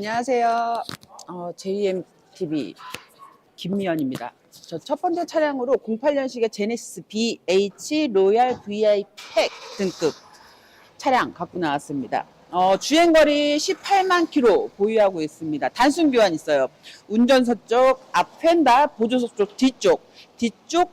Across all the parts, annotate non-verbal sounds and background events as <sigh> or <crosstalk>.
안녕하세요. 어, JMTV 김미연입니다. 저 첫 번째 차량으로 08년식의 제네시스 BH 로얄 VI 팩 등급 차량 갖고 나왔습니다. 어, 주행거리 18만 킬로 보유하고 있습니다. 단순 교환 있어요. 운전석 쪽, 앞 휀다, 보조석 쪽 뒤쪽, 뒤쪽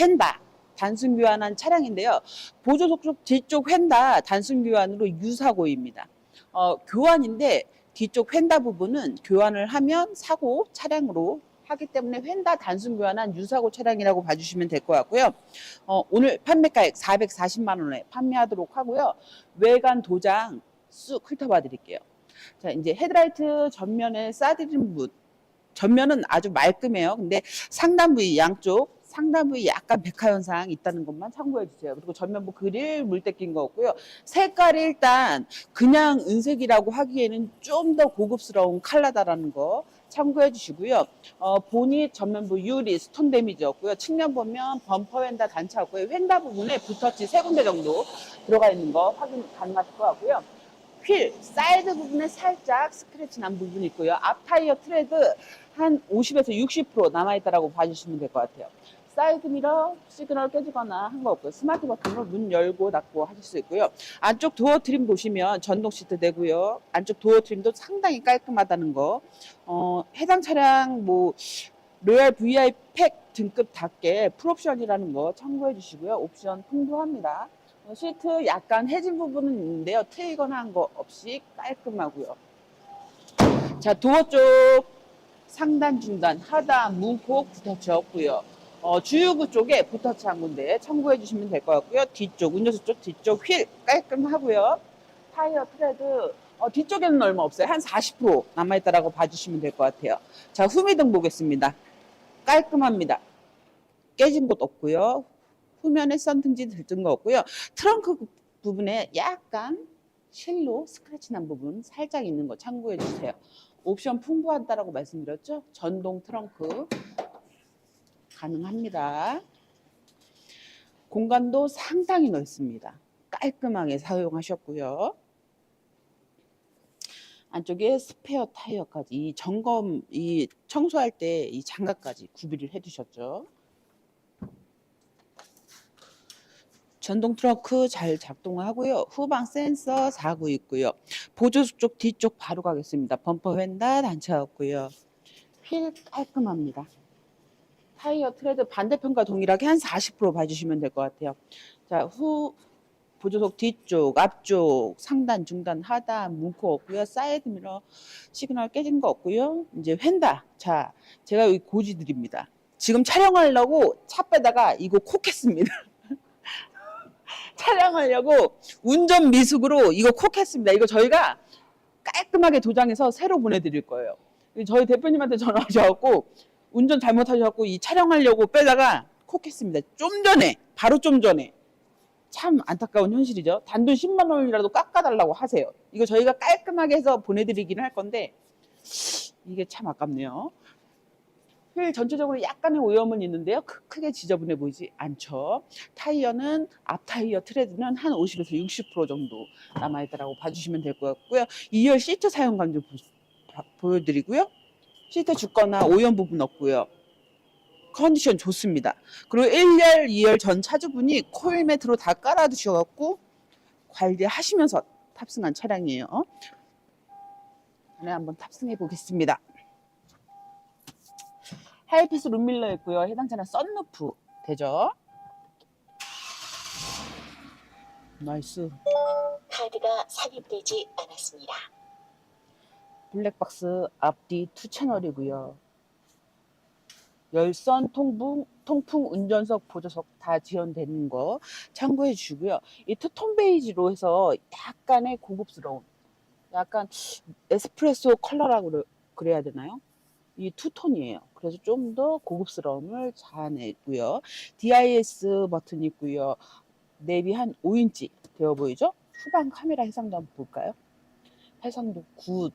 휀다. 단순 교환한 차량인데요. 보조석 쪽 뒤쪽 휀다 단순 교환으로 유사고입니다. 어, 교환인데 뒤쪽 휀다 부분은 교환을 하면 사고 차량으로 하기 때문에 휀다 단순 교환한 유사고 차량이라고 봐주시면 될 것 같고요. 어, 오늘 판매가액 440만 원에 판매하도록 하고요. 외관 도장 쑥 훑어봐 드릴게요. 자, 이제 헤드라이트 전면에 싸드린 부분. 전면은 아주 말끔해요. 근데 상단 부위 양쪽 상단 부위 약간 백화 현상 있다는 것만 참고해 주세요. 그리고 전면부 그릴 물때 낀거 없고요. 색깔이 일단 그냥 은색이라고 하기에는 좀 더 고급스러운 컬러다라는 거 참고해 주시고요. 어, 보닛 전면부 유리 스톤 데미지 없고요. 측면 보면 범퍼 휀다 단차 없고요. 휀다 부분에 붓터치 세 군데 정도 들어가 있는 거 확인 가능하실 것 같고요. 휠 사이드 부분에 살짝 스크래치 난 부분이 있고요. 앞 타이어 트레드 한 50에서 60% 남아있다라고 봐주시면 될 것 같아요. 사이드 미러 시그널 깨지거나 한 거 없고요. 스마트 버튼으로 문 열고 닫고 하실 수 있고요. 안쪽 도어 트림 보시면 전동 시트 되고요. 안쪽 도어 트림도 상당히 깔끔하다는 거. 어, 해당 차량 뭐 로얄 VI 팩 등급답게 풀옵션이라는 거 참고해 주시고요. 옵션 풍부합니다. 어, 시트 약간 해진 부분은 있는데요. 트이거나 한 거 없이 깔끔하고요. 자, 도어 쪽 상단, 중단, 하단, 문콕, 붓터치 없고요. 어, 주유구 쪽에 붓터치 한 군데 참고해 주시면 될 것 같고요. 뒤쪽, 운전수 쪽 뒤쪽 휠 깔끔하고요. 타이어 트레드 어, 뒤쪽에는 얼마 없어요. 한 40% 남아있다라고 봐주시면 될 것 같아요. 자, 후미등 보겠습니다. 깔끔합니다. 깨진 곳 없고요. 후면에 썬등지 들뜬 거 없고요. 트렁크 부분에 약간 실로 스크래치 난 부분 살짝 있는 거 참고해 주세요. 옵션 풍부하다라고 말씀드렸죠? 전동 트렁크 가능합니다. 공간도 상당히 넓습니다. 깔끔하게 사용하셨고요. 안쪽에 스페어 타이어까지 이 점검 이 청소할 때 이 장갑까지 구비를 해 두셨죠. 전동 트렁크 잘 작동하고요. 후방 센서 4구 있고요. 보조수 쪽 뒤쪽 바로 가겠습니다. 범퍼 휀다 단차 없고요. 휠 깔끔합니다. 타이어 트레드 반대편과 동일하게 한 40% 봐주시면 될 것 같아요. 자, 후 보조석 뒤쪽, 앞쪽, 상단, 중단, 하단, 문코 없고요. 사이드 미러 시그널 깨진 거 없고요. 이제 휀다. 자, 제가 여기 고지 드립니다. 지금 촬영하려고 차 빼다가 이거 콕했습니다. <laughs> 촬영하려고 운전 미숙으로 이거 콕했습니다. 이거 저희가 깔끔하게 도장해서 새로 보내드릴 거예요. 저희 대표님한테 전화하셔갖고 운전 잘못하셔갖고 이 촬영하려고 빼다가 콕했습니다. 좀 전에, 바로 좀 전에. 참 안타까운 현실이죠. 단돈 10만 원이라도 깎아달라고 하세요. 이거 저희가 깔끔하게 해서 보내드리기는 할 건데 이게 참 아깝네요. 휠 전체적으로 약간의 오염은 있는데요. 크, 크게 지저분해 보이지 않죠. 타이어는 앞 타이어 트레드는 한 50에서 60% 정도 남아있다라고 봐주시면 될 것 같고요. 2열 시트 사용감 좀 보- 봐- 보여드리고요. 시트 죽거나 오염 부분 없고요. 컨디션 좋습니다. 그리고 1열, 2열 전 차주분이 코일 매트로 다 깔아두셔갖고 관리하시면서 탑승한 차량이에요. 안에 한번 탑승해 보겠습니다. 하이패스 룸밀러 있고요. 해당 차량 썬루프 되죠? 나이스. 카드가 삽입되지 않았습니다. 블랙박스 앞뒤 투 채널이고요. 열선 통풍, 통풍 운전석 보조석 다 지원되는 거 참고해 주시고요. 이 투톤 베이지로 해서 약간의 고급스러운 약간 에스프레소 컬러라고 그래- 그래야 되나요? 이 투톤이에요. 그래서 좀 더 고급스러움을 자아내고요. DIS 버튼 있고요. 내비 한 5인치 되어 보이죠? 후방 카메라 해상도 한번 볼까요? 해상도 굿.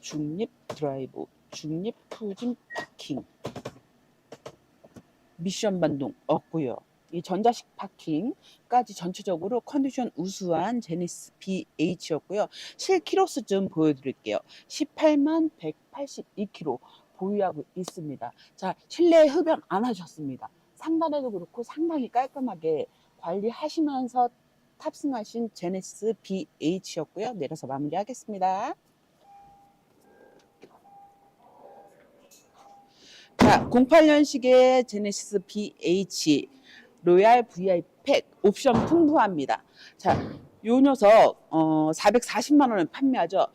중립 드라이브, 중립 후진 파킹, 미션 반동 없고요. 이 전자식 파킹까지 전체적으로 컨디션 우수한 제니스 BH였고요. 실키로수 좀 보여드릴게요. 18만 182km 보유하고 있습니다. 자, 실내 흡연 안 하셨습니다. 상단에도 그렇고 상당히 깔끔하게 관리하시면서 탑승하신 제네시스 BH였고요. 내려서 마무리하겠습니다. 자, 08년식의 제네시스 BH 로얄 VI 팩 옵션 풍부합니다. 자, 요 녀석 어 440만 원에 판매하죠.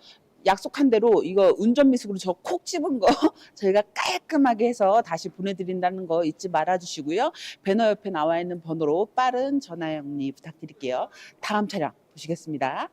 약속한 대로 이거 운전 미숙으로 저 콕 집은 거 <laughs> 저희가 깔끔하게 해서 다시 보내드린다는 거 잊지 말아주시고요. 배너 옆에 나와 있는 번호로 빠른 전화 영리 부탁드릴게요. 다음 차량 보시겠습니다.